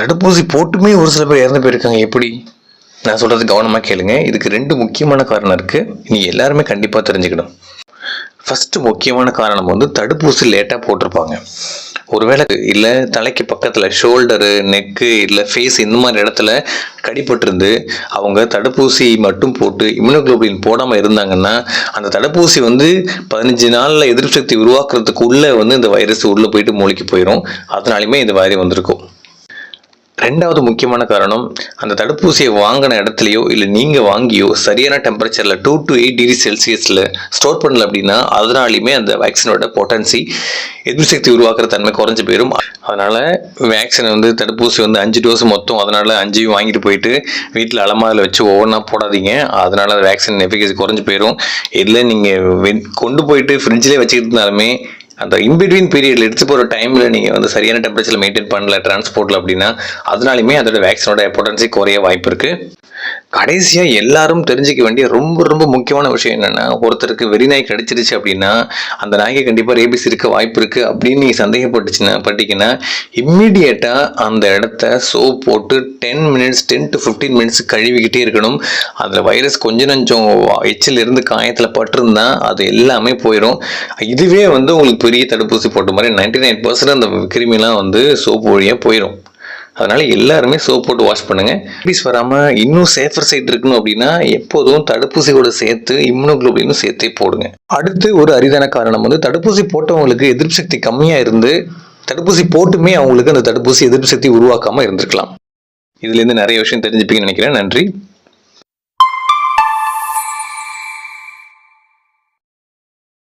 தடுப்பூசி போட்டுமே ஒரு சில பேர் இறந்து போயிருக்காங்க. எப்படி? நான் சொல்கிறது கவனமாக கேளுங்க. இதுக்கு ரெண்டு முக்கியமான காரணம் இருக்குது நீ எல்லாருமே கண்டிப்பாக தெரிஞ்சுக்கணும். ஃபஸ்ட்டு முக்கியமான காரணம் வந்து தடுப்பூசி லேட்டாக போட்டிருப்பாங்க. ஒருவேளை இல்லை தலைக்கு பக்கத்தில் ஷோல்டரு நெக்கு இல்லை ஃபேஸ் இந்த மாதிரி இடத்துல கடிபட்டிருந்து அவங்க தடுப்பூசி மட்டும் போட்டு இம்யூனோகுளோபின் போடாமல் இருந்தாங்கன்னா அந்த தடுப்பூசி வந்து பதினஞ்சு நாளில் எதிர்ப்பு சக்தி உருவாக்குறதுக்குள்ளே வந்து இந்த வைரஸ் உள்ளே போயிட்டு மூளைக்கு போயிடும் அதனாலையுமே இந்த மாதிரி வந்திருக்கும். ரெண்டாவது முக்கியமான காரணம் அந்த தடுப்பூசியை வாங்கின இடத்துலையோ இல்லை நீங்கள் வாங்கியோ சரியான டெம்பரேச்சரில் டூ டு எயிட் டிகிரி செல்சியஸில் ஸ்டோர் பண்ணல அப்படின்னா அதனாலையுமே அந்த வேக்சினோட பொட்டன்சி எதிர்சக்தி சக்தி உருவாக்குற தன்மை குறைஞ்சி போயிடும் அதனால் வேக்சின் வந்து தடுப்பூசி வந்து அஞ்சு டோஸ் மொத்தம் அதனால் அஞ்சையும் வாங்கிட்டு போயிட்டு வீட்டில் அலமாரில் வச்சு ஒவ்வொன்றா போடாதீங்க. அதனால் அந்த வேக்சின் எஃபிகசி குறைஞ்சி போயிடும் இல்லை நீங்கள் கொண்டு போயிட்டு ஃப்ரிட்ஜ்லேயே வச்சுக்கிட்டு இருந்தாலுமே அந்த இன்பிட்வீன் பீரியட்ல எடுத்து போகிற டைமில் நீங்கள் வந்து சரியான டெம்பரேச்சரில் மெயின்டைன் பண்ணல டிரான்ஸ்போர்ட்டில் அப்படின்னா அதனாலுமே அதோட வேக்சினோட பொட்டன்சி குறைய வாய்ப்பு இருக்குது கடைசியாக எல்லாரும் தெரிஞ்சுக்க வேண்டிய ரொம்ப ரொம்ப முக்கியமான விஷயம் என்னென்னா ஒருத்தருக்கு வெறி நாய் அப்படின்னா அந்த நாய்க்கு கண்டிப்பாக ரேபிஸ் இருக்க வாய்ப்பு இருக்குது அப்படின்னு நீங்கள் சந்தேகப்பட்டுச்சுன்னா பட்டிங்கன்னா இம்மிடியேட்டாக அந்த இடத்த சோப் போட்டு ten minutes ten to fifteen minutes கழுவிக்கிட்டே இருக்கணும். அதில் வைரஸ் கொஞ்சம் கொஞ்சம் எச்சில் இருந்து காயத்தில் பட்டிருந்தா அது எல்லாமே போயிடும் இதுவே வந்து உங்களுக்கு பெரிய தடுப்பூசி போட்ட மாதிரி நைன்டி நைன் பர்சன்ட் அந்த கிருமிலாம் வந்து சோப்பு வழியாக போயிடும் அதனால எல்லாருமே சோப் போட்டு வாஷ் பண்ணுங்க. ப்ளீஸ் வராமல் இன்னும் சேஃபர் சைட் இருக்கணும் அப்படின்னா எப்போதும் தடுப்பூசியோட சேர்த்து இம்யூனோகுளோபினும் சேர்த்தே போடுங்க. அடுத்து ஒரு அரிதான காரணம் வந்து தடுப்பூசி போட்டவங்களுக்கு எதிர்ப்பு சக்தி கம்மியாக இருந்து தடுப்பூசி போட்டுமே அவங்களுக்கு அந்த தடுப்பூசி எதிர்ப்பு சக்தி உருவாக்காமல் இருந்திருக்கலாம். இதுலேருந்து நிறைய விஷயம் தெரிஞ்சுப்பீங்கன்னு நினைக்கிறேன். நன்றி.